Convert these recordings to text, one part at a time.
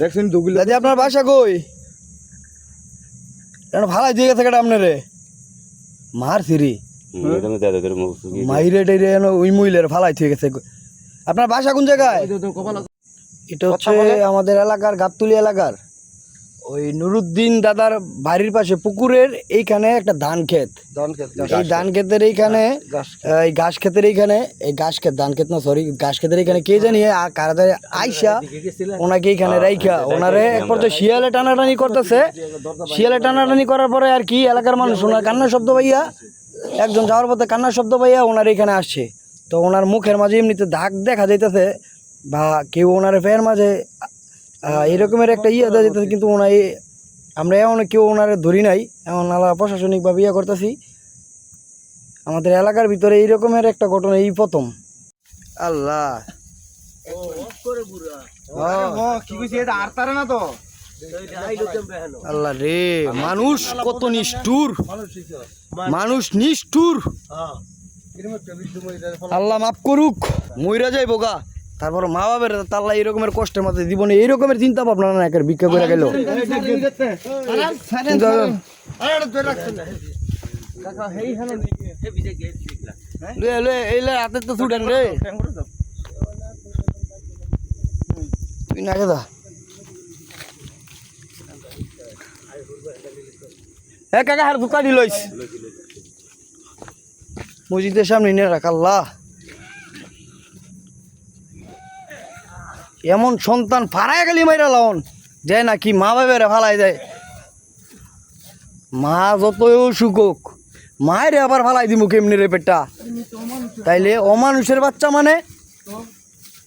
দেখছেন দুগুলো দাদি আপনার বাসা কই? কেন ভাড়া দিয়ে গেছে কেটে আপনারে? মার সিরি মাইরে টাইরে ওই মহিলার ফালাই থেকে গেছে। আপনার বাসা কোন জায়গায়? এটা হচ্ছে আমাদের এলাকার গাবতুলি এলাকার। ওই নুরুদ্দিন দাদার বাড়ির পাশে পুকুরের এইখানে একটা ধান ক্ষেত। এই ধান ক্ষেতের এইখানে এই ঘাস ক্ষেতের এইখানে এই ঘাস ক্ষেত ধান ক্ষেত না সরি ঘাস ক্ষেতের এইখানে কে জানি কারাতে আইসা ওনাকে এইখানে রাইখা ওনারে এক পর্যায়ে শিয়ালে টানাটানি করতেছে। শিয়ালে টানাটানি করার পরে আর কি এলাকার মানুষ ওনার কান্নার শব্দ পাইয়া একজন যাওয়ার পথে কান্নার শব্দ পাইয়া ওনার এখানে আসছে। তো ওনার মুখের মাঝে এমনিতে দাগ দেখা যাইতেছে বা কেউ ওনার ফের মাঝে এরকমের একটা ইয়ে দেওয়া যেতেছে কিন্তু ওনার এই- আমরা এমন কেউ ওনারে ধরি নাই এমন আলাদা প্রশাসনিকভাবে ইয়ে করতেছি। আমাদের এলাকার ভিতরে এইরকমের একটা ঘটনা এই প্রথম। আল্লাহ। কি কইছি এটা আর তারে না তো? আল্লাহ রে মানুষ কত নিষ্ঠুর। মানুষ নিষ্ঠুর। আল্লাহ মাফ করুক মইরা যাই বোগা তারপর মা বাবার তাল্লা এরকমের কষ্টের মধ্যে জীবনে এইরকমের চিন্তা ভাবনা না একের, ভিক্ষা করে গেল। না কাকা, হার ধোকা দিলইস। মসজিদের সামনে নিয়ে রাখ এমন সন্তান ফারায় গেলি মাইরা লাউন যে নাকি মা বাবেরা ফালাই দেয়। মা যতই অসুখ মায়ের আবার ফালাই দিমু কেমনি রে পেটটা? তাইলে অমানুষের বাচ্চা মানে?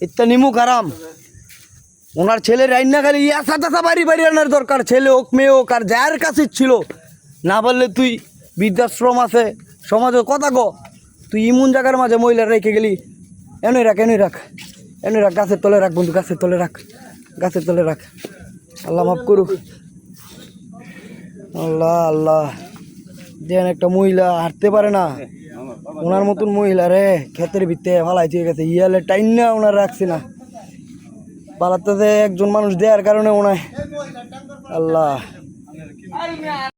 ইত্যা নিমুখ আরাম ওনার ছেলে রাইনা খালি ইয়াসা তাসা বাড়ি বাড়ি আনার দরকার, ছেলে হোক, মেয়ে হোক, আর যার কাছে ছিল। না বললে তুই বৃদ্ধাশ্রম আছে, সমাজে কথা গো তুই ইমন জায়গার মাঝে মহিলা রেখে গেলি। এনই রাখ এনই রাখ। এনই রাখ, গাছের তলে রাখ বন্ধু, গাছের তলে রাখ, গাছের তলে রাখ। আল্লাহ মাফ করুক। আল্লাহ আল্লাহ। দেন একটা মহিলা হাঁটতে পারে না, ওনার মতন মহিলা রে, ক্ষেতের ভিতরে ভালাই ঠিক গেছে, ইয়ালে টাইম না ওনার রাখছে না। পালাতে একজন মানুষ দেওয়ার কারণে ওনায় আল্লাহ।